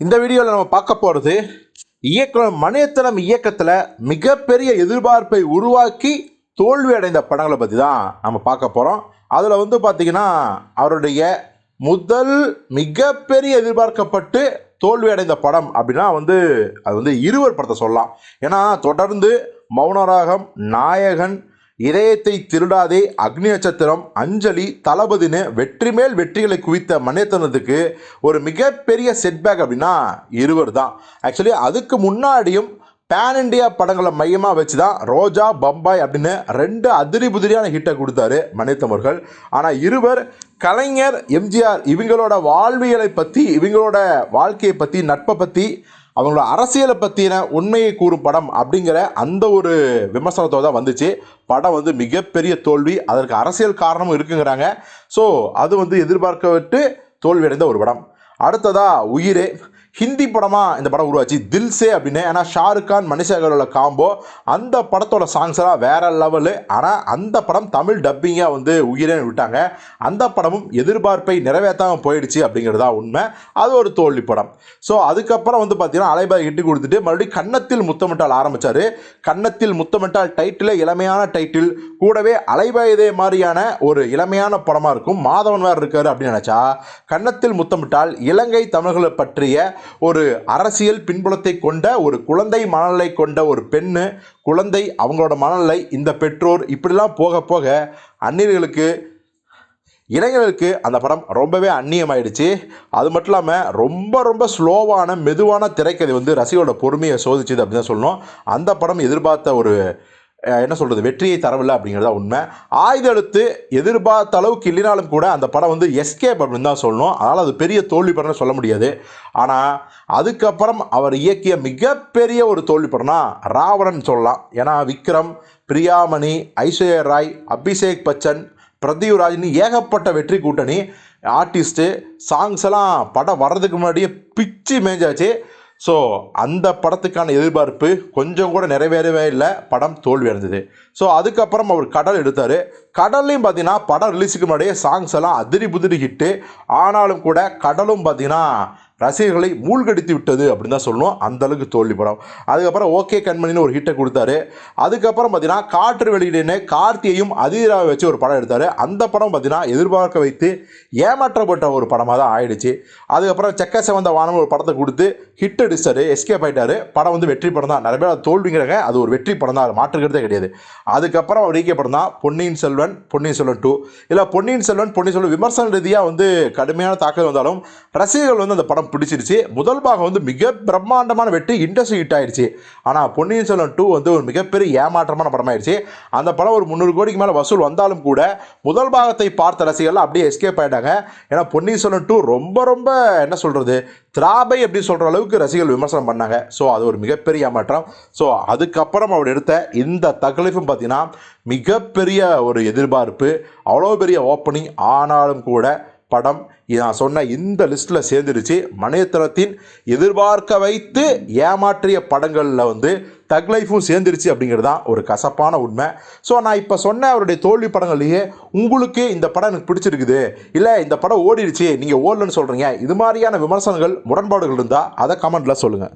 இந்த வீடியோவில் நம்ம பார்க்க போகிறது இயக்குனர் மணியத்தனம் இயக்கத்தில் மிகப்பெரிய எதிர்பார்ப்பை உருவாக்கி தோல்வி அடைந்த படங்களை பற்றி தான் நம்ம பார்க்க போகிறோம் அதில் வந்து பார்த்திங்கன்னா அவருடைய முதல் மிகப்பெரிய எதிர்பார்க்கப்பட்டு தோல்வி அடைந்த படம் அப்படின்னா வந்து அது வந்து இருவர் படத்தை சொல்லலாம். ஏன்னா தொடர்ந்து மௌனராகம் நாயகன் இதயத்தை திருடாதே அக்னி நட்சத்திரம் அஞ்சலி தளபதினு வெற்றி மேல் வெற்றிகளை குவித்த மணியத்தனத்துக்கு ஒரு மிகப்பெரிய செட்பேக் அப்படின்னா இருவர் தான். ஆக்சுவலி அதுக்கு முன்னாடியும் பேன் இண்டியா படங்களை மையமாக வச்சு தான் ரோஜா பம்பாய் அப்படின்னு ரெண்டு அதிரி புதிரியான ஹிட்டை கொடுத்தாரு மணித்தமர்கள் ஆனால் இருவர் கலைஞர் எம்ஜிஆர் இவங்களோட வாழ்வியலை பற்றி இவங்களோட வாழ்க்கையை பற்றி நட்பை பற்றி அவங்களோட அரசியலை பற்றின உண்மையை கூறும் படம் அப்படிங்கிற அந்த ஒரு விமர்சனத்தோட தான் வந்துச்சு. படம் வந்து மிகப்பெரிய தோல்வி. அதற்கு அரசியல் காரணமும் இருக்குங்கிறாங்க. ஸோ அது வந்து எதிர்பார்க்க விட்டு ஒரு படம். அடுத்ததாக உயிரே. ஹிந்தி படமாக இந்த படம் உருவாச்சு. தில்சே அப்படின்னு. ஏன்னா ஷாருக் கான் மணிஷாகரோட காம்போ அந்த படத்தோட சாங்ஸ் எல்லாம் வேற லெவலு ஆனால் அந்த படம் தமிழ் டப்பிங்காக வந்து உயிரே விட்டாங்க. அந்த படமும் எதிர்பார்ப்பை நிறைவேற்றாமல் போயிடுச்சு அப்படிங்கிறது தான் உண்மை. அது ஒரு தோல்வி படம். ஸோ அதுக்கப்புறம் வந்து பார்த்தீங்கன்னா அலைபாய் ஹிட்டு கொடுத்துட்டு மறுபடியும் கன்னத்தில் முத்தமிட்டால் ஆரம்பித்தார் கன்னத்தில் முத்தமிட்டால் டைட்டில் இளமையான டைட்டில் கூடவே அலைபாய் இதே மாதிரியான ஒரு இளமையான படமாக இருக்கும். மாதவன் வேறு இருக்கார் அப்படின்னு நினச்சா கன்னத்தில் முத்தமிட்டால் இலங்கை தமிழர்களை பற்றிய ஒரு அரசியல் பின்புலத்தை கொண்ட ஒரு குழந்தை மனநிலை கொண்ட ஒரு பெண்ணு குழந்தை அவங்களோட மனநிலை இந்த பெற்றோர் இப்படிலாம் போக போக அந்நியர்களுக்கு இளைஞர்களுக்கு அந்த படம் ரொம்பவே அந்நியமாயிடுச்சு. அது மட்டும் இல்லாமல் ரொம்ப ரொம்ப ஸ்லோவான மெதுவான திரைக்கதை வந்து ரசிகரோட பொறுமையை சோதிச்சுது அப்படின்னு தான் சொல்லணும். அந்த படம் எதிர்பார்த்த ஒரு என்ன சொல்கிறது வெற்றியை தரவில்லை அப்படிங்கிறதா உண்மை. ஆயுதெழுத்து எதிர்பார்த்த அளவுக்கு இல்லைனாலும் கூட அந்த படம் வந்து எஸ்கேப் அப்படின்னு தான் சொல்லணும். அதனால் அது பெரிய தோல்வி படம்னு சொல்ல முடியாது. ஆனால் அதுக்கப்புறம் அவர் இயக்கிய மிகப்பெரிய ஒரு தோல்வி படம்னா ராவணன் சொல்லலாம். ஏன்னா விக்ரம் பிரியாமணி ஐஸ்வர்யா ராய் அபிஷேக் பச்சன் பிரதீவ்ராஜ்னு ஏகப்பட்ட வெற்றி கூட்டணி ஆர்டிஸ்ட்டு சாங்ஸ் எல்லாம் படம் வர்றதுக்கு முன்னாடியே பிச்சு மேஞ்சாச்சு. ஸோ அந்த படத்துக்கான எதிர்பார்ப்பு கொஞ்சம் கூட நிறைவேறவே இல்லை. படம் தோல்வி அடைஞ்சது ஸோ அதுக்கப்புறம் அவர் கடல் எடுத்தார். கடல்லையும் பார்த்தீங்கன்னா படம் ரிலீஸுக்கு முன்னாடியே சாங்ஸ் எல்லாம் அதிரி புதிரி ஹிட்டு ஆனாலும் கூட கடலும் பார்த்தீங்கன்னா ரசிகர்களை மூழ்கடித்து விட்டது அப்படின்னு தான் சொல்லணும். அந்த அளவுக்கு தோல்வி படம். அதுக்கப்புறம் ஓகே கண்மணின்னு ஒரு ஹிட்டை கொடுத்தாரு. அதுக்கப்புறம் பார்த்தீங்கன்னா காற்று வெளியிடன்னு கார்த்தியையும் அதிராவை வச்சு ஒரு படம் எடுத்தார். அந்த படம் பார்த்தீங்கன்னா எதிர்பார்க்க வைத்து ஏமாற்றப்பட்ட ஒரு படமாக தான் ஆயிடுச்சு. அதுக்கப்புறம் செக்க செவந்த வானம் ஒரு படத்தை கொடுத்து ஹிட் அடிச்சார் எஸ்கேப் ஆகிட்டாரு படம் வந்து வெற்றி படம் தான். நிறைய பேர் அது தோல்விங்கிறாங்க. அது ஒரு வெற்றி படம் தான். மாற்றுக்கிறதே கிடையாது. அதுக்கப்புறம் அவர் ஈக்கிய படம் தான் பொன்னியின் செல்வன் பொன்னியின் செல்வன் டூ இல்லை பொன்னியின் செல்வன் பொன்னியின் செல்வன் விமர்சன ரீதியாக வந்து கடுமையான தாக்கல் வந்தாலும் ரசிகர்கள் வந்து அந்த படம் பிடிச்சிருச்சு. முதல் பாகம் வந்து மிக பிரம்மாண்டமான வெற்றி இண்டஸ்ட்ரி ஹிட் ஆயிடுச்சு. ஆனால் பொன்னியின் செல்வன் டூ வந்து ஒரு மிகப்பெரிய ஏமாற்றமான படமாயிடுச்சு. அந்த படம் ஒரு முந்நூறு கோடிக்கு மேலே வசூல் வந்தாலும் கூட முதல் பாகத்தை பார்த்த ரசிகர்கள் அப்படியே எஸ்கேப் ஆயிட்டாங்க. ஏன்னா பொன்னியின் செல்வன் டூ ரொம்ப ரொம்ப என்ன சொல்கிறது திராபை அப்படின்னு சொல்கிற அளவுக்கு ரசிகர்கள் விமர்சனம் பண்ணாங்க. ஸோ அது ஒரு மிகப்பெரிய ஏமாற்றம். ஸோ அதுக்கப்புறம் அவர் எடுத்த இந்த தகலிஃபும் பார்த்தீங்கன்னா மிகப்பெரிய ஒரு எதிர்பார்ப்பு அவ்வளோ பெரிய ஓப்பனிங் ஆனாலும் கூட படம் நான் சொன்ன இந்த லிஸ்ட்டில் சேர்ந்துருச்சு. மணியத்தனத்தின் எதிர்பார்க்க வைத்து ஏமாற்றிய படங்களில் வந்து தக் லைஃபும் சேர்ந்துருச்சு அப்படிங்கிறது தான் ஒரு கசப்பான உண்மை. ஸோ நான் இப்போ சொன்ன அவருடைய தோல்வி படங்கள்லேயே உங்களுக்கு இந்த படம் எனக்கு பிடிச்சிருக்குது. இல்லை இந்த படம் ஓடிடுச்சு நீங்கள் ஓடலன்னு சொல்கிறீங்க இது மாதிரியான விமர்சனங்கள் முரண்பாடுகள் இருந்தால் அதை கமெண்ட்டில் சொல்லுங்கள்